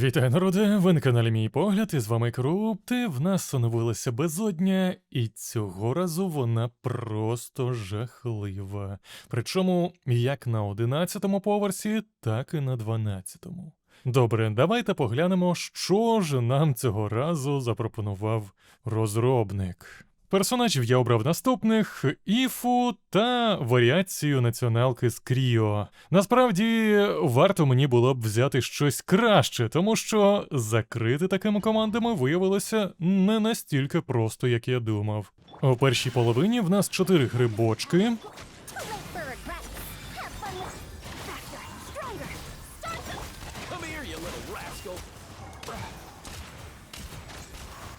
Вітаю, народи! Ви на каналі Мій Погляд, і з вами Крупти. В нас оновилася безодня, і цього разу вона просто жахлива. Причому як на 11-му поверсі, так і на 12-му. Добре, давайте поглянемо, що ж нам цього разу запропонував розробник. Персонажів я обрав наступних: Іфу та варіацію націоналки з Кріо. Насправді, варто мені було б взяти щось краще, тому що закрити такими командами виявилося не настільки просто, як я думав. У першій половині в нас чотири грибочки,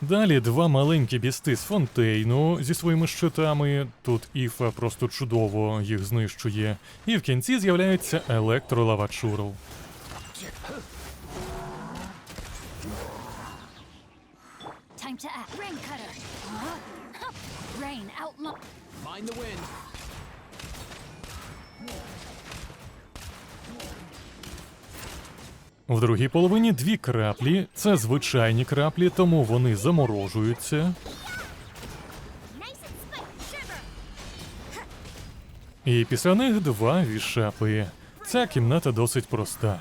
Далі два маленькі бісти з фонтейну зі своїми щитами. Тут Іфа просто чудово їх знищує. І в кінці з'являється електролавачуров. time to act. Rain cutter. Huh? Huh. Rain outlaw. Mind the wind. В другій половині дві краплі. Це звичайні краплі, тому вони заморожуються. І після них два вішапи. Ця кімната досить проста.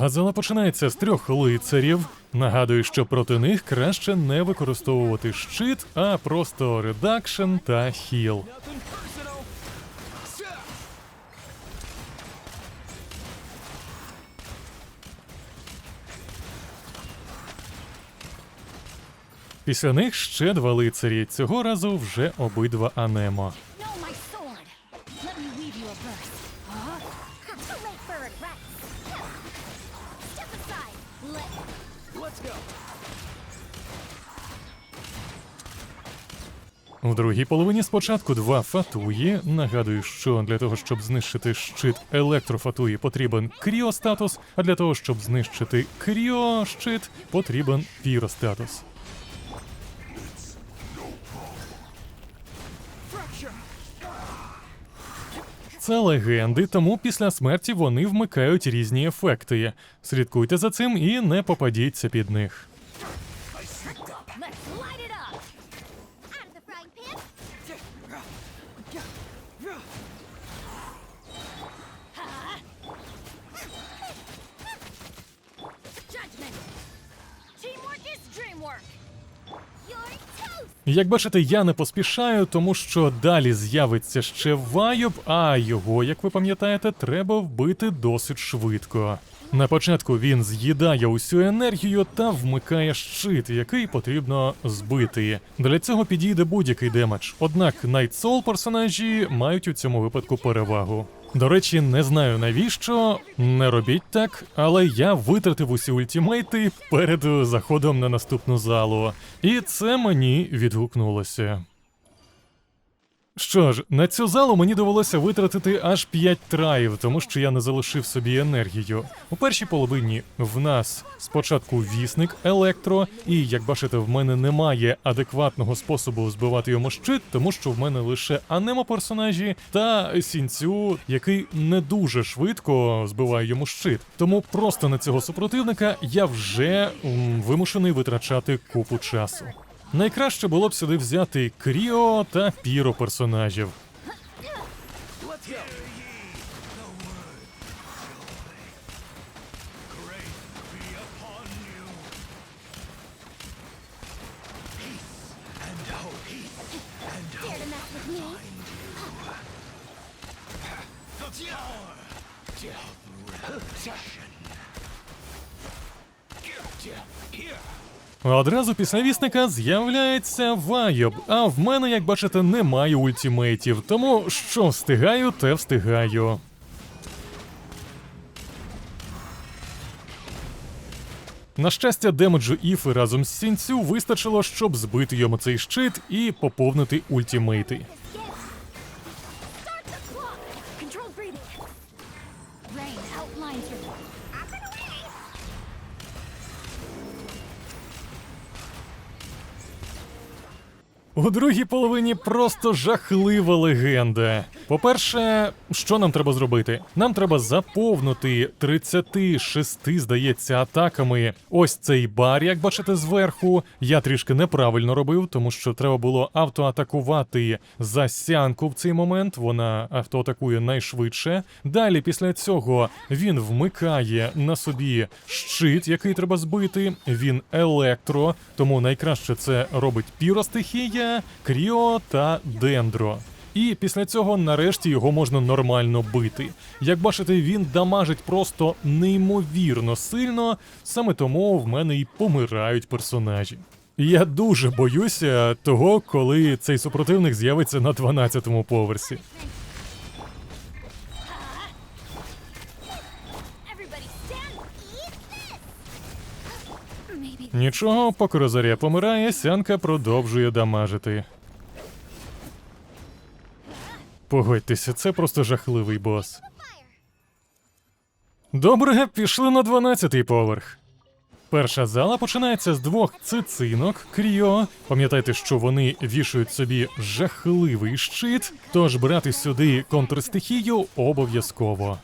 Друга зала починається з трьох лицарів. Нагадую, що проти них краще не використовувати щит, а просто редакшн та хіл. Після них ще два лицарі. Цього разу вже обидва анемо. У другій половині спочатку два фатуї. Нагадую, що для того, щоб знищити щит електрофатуї, потрібен кріостатус, а для того, щоб знищити кріощит, потрібен піростатус. Це легенди, тому після смерті вони вмикають різні ефекти. Слідкуйте за цим і не попадіться під них. Як бачите, я не поспішаю, тому що далі з'явиться ще вайоб, а його, як ви пам'ятаєте, треба вбити досить швидко. На початку він з'їдає усю енергію та вмикає щит, який потрібно збити. Для цього підійде будь-який демедж. Однак Soul персонажі мають у цьому випадку перевагу. До речі, не знаю навіщо, не робіть так, але я витратив усі ультімейти перед заходом на наступну залу, і це мені відгукнулося. Що ж, на цю залу мені довелося витратити аж 5 траїв, тому що я не залишив собі енергію. У першій половині в нас спочатку вісник електро, і як бачите, в мене немає адекватного способу збивати йому щит, тому що в мене лише анемо персонажі та сінцю, який не дуже швидко збиває йому щит. Тому просто на цього супротивника я вже м, вимушений витрачати купу часу. Найкраще було б сюди взяти Кріо та Піро персонажів. Let's Одразу після вісника з'являється Вайоб, а в мене, як бачите, немає ультімейтів, тому що встигаю, те встигаю. На щастя, демеджу Іфи разом з Сінцю вистачило, щоб збити йому цей щит і поповнити ультімейти. У другій половині просто жахлива легенда. По-перше, що нам треба зробити? Нам треба заповнити 36, здається, атаками. Ось цей бар, як бачите зверху. Я трішки неправильно робив, тому що треба було автоатакувати за сянку в цей момент. Вона автоатакує найшвидше. Далі, після цього, він вмикає на собі щит, який треба збити. Він електро, тому найкраще це робить піростихія, кріо та дендро. І після цього нарешті його можна нормально бити. Як бачите, він дамажить просто неймовірно сильно, саме тому в мене і помирають персонажі. Я дуже боюся того, коли цей супротивник з'явиться на 12-му поверсі. Нічого, поки Розарія помирає, сянка продовжує дамажити. Погодьтеся, це просто жахливий бос. Добре, пішли на 12-й поверх. Перша зала починається з двох цицинок кріо. Пам'ятайте, що вони вішають собі жахливий щит, тож брати сюди контрстихію обов'язково.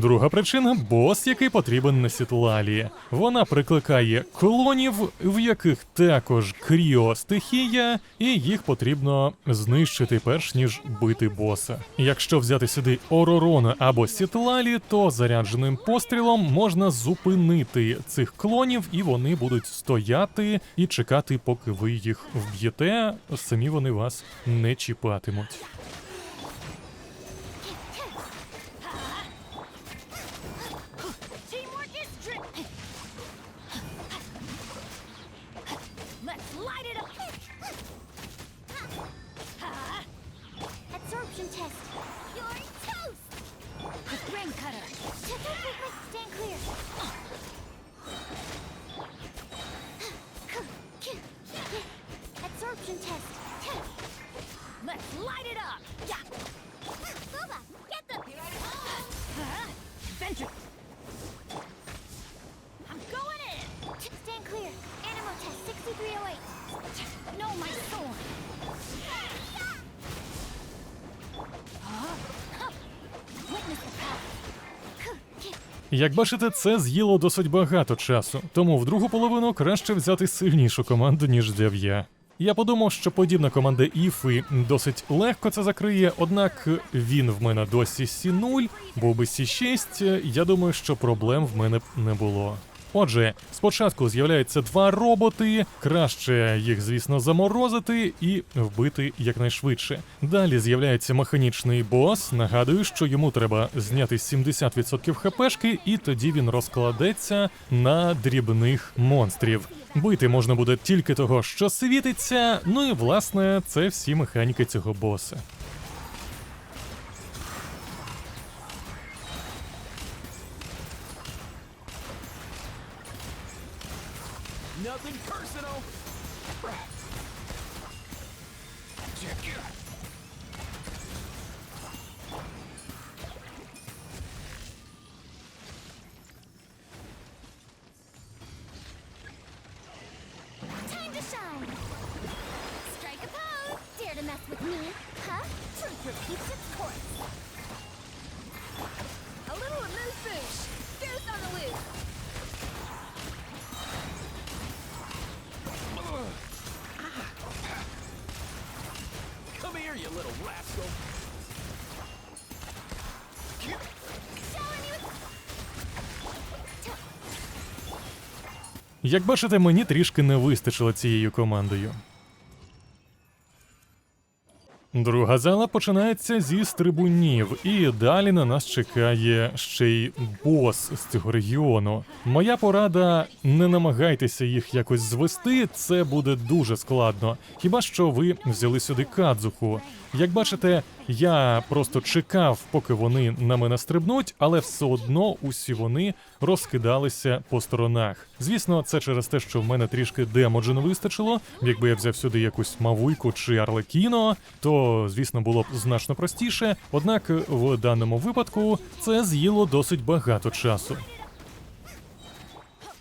Друга причина бос, який потрібен на Сітлалі. Вона прикликає клонів, в яких також кріо стихія, і їх потрібно знищити перш ніж бити боса. Якщо взяти сюди Оророна або Сітлалі, то зарядженим пострілом можна зупинити цих клонів, і вони будуть стояти і чекати, поки ви їх вб'єте. Самі вони вас не чіпатимуть. Як бачите, це з'їло досить багато часу, тому в другу половину краще взяти сильнішу команду, ніж взяв я. Я подумав, що подібна команда Іфи досить легко це закриє, однак він в мене досі Сі0, був би Сі6, я думаю, що проблем в мене б не було. Отже, спочатку з'являються два роботи, краще їх, звісно, заморозити і вбити якнайшвидше. Далі з'являється механічний бос. Нагадую, що йому треба зняти 70% хпшки, і тоді він розкладеться на дрібних монстрів. Бити можна буде тільки того, що світиться. Ну і власне це всі механіки цього боса. Personal. Як бачите, мені трішки не вистачило цією командою. Друга зала починається зі стрибунів, і далі на нас чекає ще й бос з цього регіону. Моя порада: не намагайтеся їх якось звести, це буде дуже складно. Хіба що ви взяли сюди кадзуху. Як бачите, я просто чекав, поки вони на мене стрибнуть, але все одно усі вони розкидалися по сторонах. Звісно, це через те, що в мене трішки демоджу не вистачило. Якби я взяв сюди якусь мавуйку чи арлекіно, то звісно було б значно простіше. Однак в даному випадку це з'їло досить багато часу.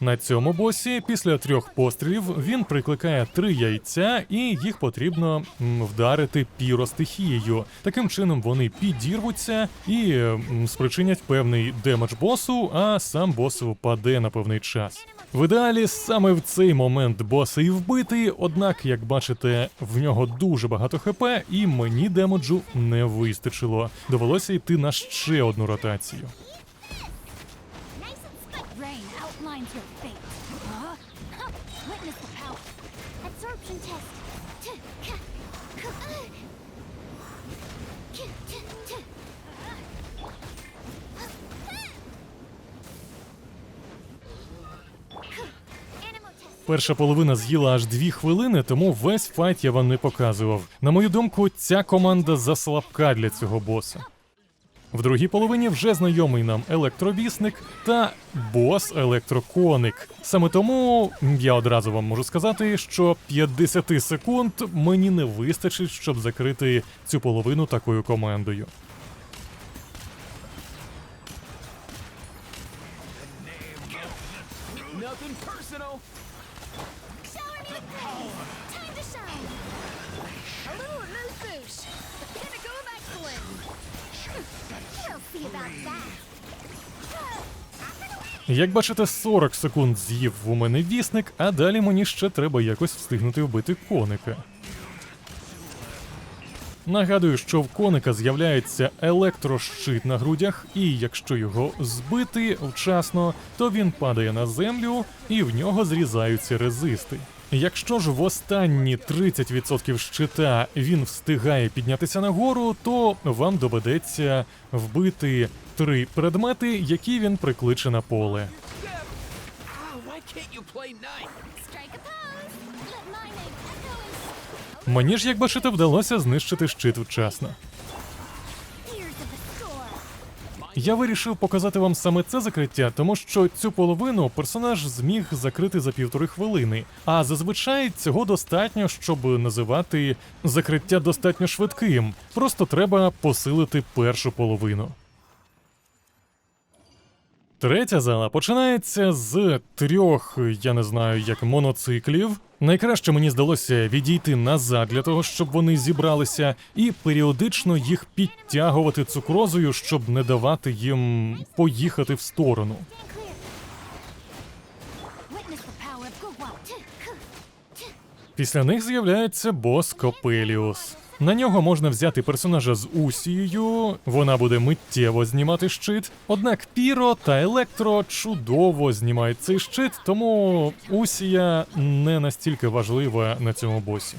На цьому босі після трьох пострілів він прикликає три яйця, і їх потрібно вдарити піростихією. Таким чином вони підірвуться і спричинять певний демедж босу, а сам бос впаде на певний час. В ідеалі саме в цей момент боса і вбити, однак, як бачите, в нього дуже багато хп, і мені демеджу не вистачило. Довелося йти на ще одну ротацію. Outlines your fate. Huh? Witness the power. Absorption test. Перша половина з'їла аж дві хвилини, тому весь файт я вам не показував. На мою думку, ця команда заслабка для цього боса. В другій половині вже знайомий нам електровісник та бос електроконик. Саме тому я одразу вам можу сказати, що 50 секунд мені не вистачить, щоб закрити цю половину такою командою. Як бачите, 40 секунд з'їв у мене вісник, а далі мені ще треба якось встигнути вбити коника. Нагадую, що в коника з'являється електрощит на грудях, і якщо його збити вчасно, то він падає на землю і в нього зрізаються резисти. Якщо ж в останні 30% щита він встигає піднятися нагору, то вам доведеться вбити три предмети, які він прикличе на поле. Мені ж, як бачите, вдалося знищити щит вчасно. Я вирішив показати вам саме це закриття, тому що цю половину персонаж зміг закрити за півтори хвилини. А зазвичай цього достатньо, щоб називати закриття достатньо швидким. Просто треба посилити першу половину. Третя зала починається з трьох, я не знаю, як моноциклів. Найкраще мені здалося відійти назад для того, щоб вони зібралися, і періодично їх підтягувати цукрозою, щоб не давати їм поїхати в сторону. Після них з'являється бос Копеліус. На нього можна взяти персонажа з Усією, вона буде миттєво знімати щит. Однак Піро та Електро чудово знімають цей щит, тому Усія не настільки важлива на цьому босі.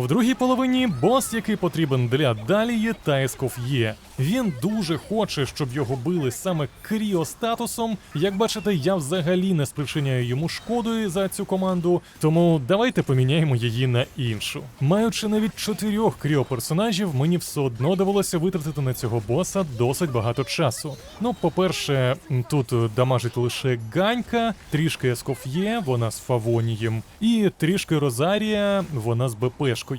В другій половині бос, який потрібен для Далії та Ескоф'є. Він дуже хоче, щоб його били саме кріо статусом. Як бачите, я взагалі не спричиняю йому шкоди за цю команду, тому давайте поміняємо її на іншу. Маючи навіть чотирьох кріо персонажів, мені все одно довелося витратити на цього боса досить багато часу. Ну, по-перше, тут дамажить лише Ганька, трішки Ескоф'є, вона з Фавонієм, і трішки Розарія, вона з БПшкою.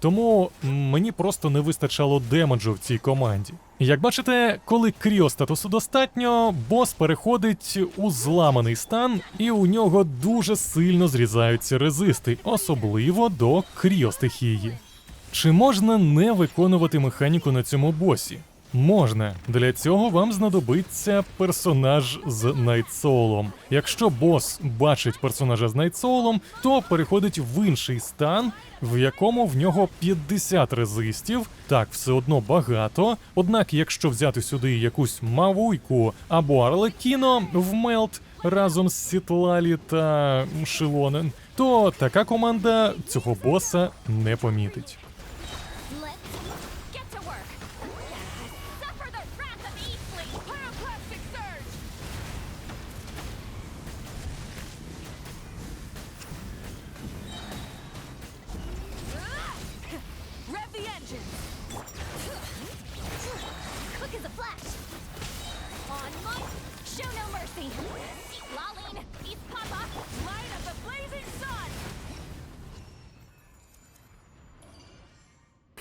Тому мені просто не вистачало демеджу в цій команді. Як бачите, коли кріо статусу достатньо, бос переходить у зламаний стан, і у нього дуже сильно зрізаються резисти, особливо до кріо стихії. Чи можна не виконувати механіку на цьому босі? Можна. Для цього вам знадобиться персонаж з Найтсоулом. Якщо бос бачить персонажа з Найтсоулом, то переходить в інший стан, в якому в нього 50 резистів. Так, все одно багато. Однак, якщо взяти сюди якусь мавуйку або Арлекіно в мелт разом з Сітлалі та Шилонен, то така команда цього боса не помітить.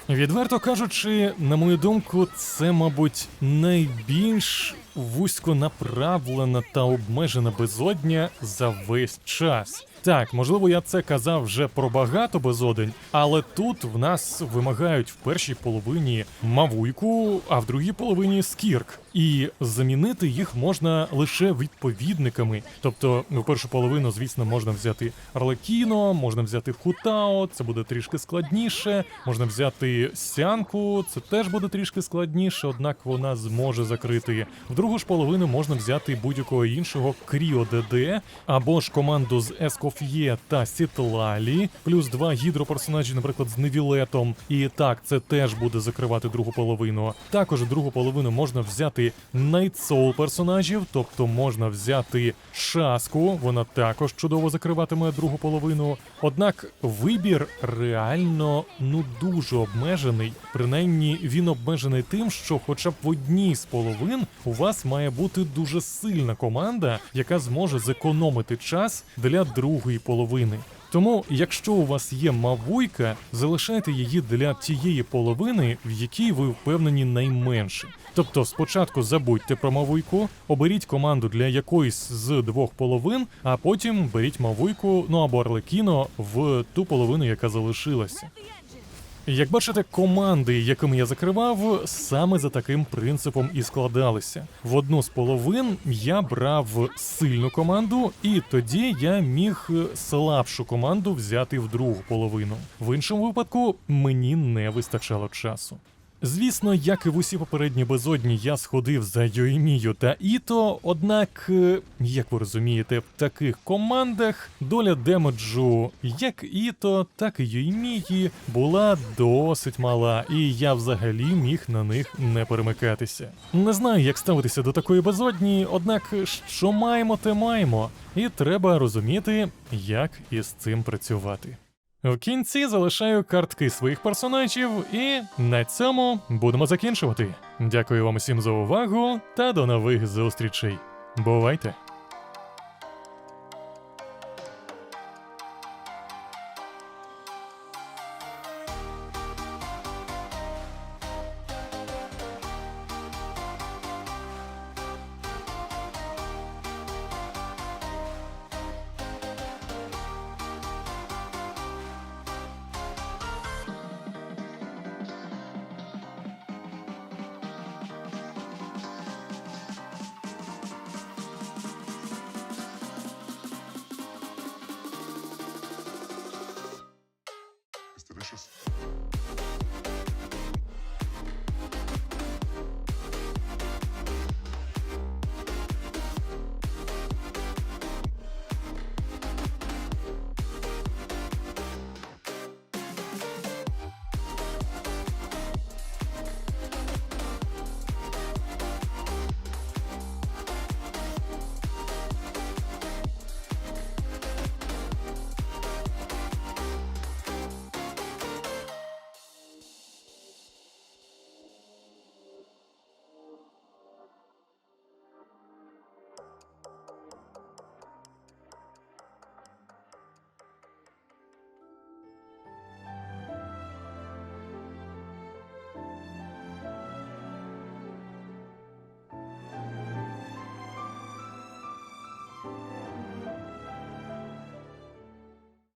Відверто кажучи, на мою думку, це, мабуть, найбільш вузько направлена та обмежена безодня за весь час. Так, можливо, я це казав вже про багато безодень, але тут в нас вимагають в першій половині мавуйку, а в другій половині скірк. І замінити їх можна лише відповідниками. Тобто, в першу половину, звісно, можна взяти Арлекіно, можна взяти Хутао, це буде трішки складніше. Можна взяти Сянку, це теж буде трішки складніше, однак вона зможе закрити. В другу ж половину можна взяти будь-якого іншого Кріо ДД, або ж команду з Ескоф'є та Сітлалі, плюс два гідроперсонажі, наприклад, з Невілетом. І так, це теж буде закривати другу половину. Також другу половину можна взяти Найтсоул персонажів, тобто можна взяти Шаску, вона також чудово закриватиме другу половину. Однак вибір реально ну дуже обмежений. Принаймні він обмежений тим, що, хоча б в одній з половин, у вас має бути дуже сильна команда, яка зможе зекономити час для другої половини. Тому, якщо у вас є мавуйка, залишайте її для тієї половини, в якій ви впевнені найменше. Тобто, спочатку забудьте про мавуйку, оберіть команду для якоїсь з двох половин, а потім беріть мавуйку, ну або арлекіно в ту половину, яка залишилася. Як бачите, команди, якими я закривав, саме за таким принципом і складалися. В одну з половин я брав сильну команду, і тоді я міг слабшу команду взяти в другу половину. В іншому випадку мені не вистачало часу. Звісно, як і в усі попередні безодні, я сходив за Йоїмію та Іто, однак, е, як ви розумієте, в таких командах доля демеджу як Іто, так і Йоїмії була досить мала, і я взагалі міг на них не перемикатися. Не знаю, як ставитися до такої безодні, однак що маємо, те маємо, і треба розуміти, як із цим працювати. В кінці залишаю картки своїх персонажів, і на цьому будемо закінчувати. Дякую вам усім за увагу та до нових зустрічей. Бувайте!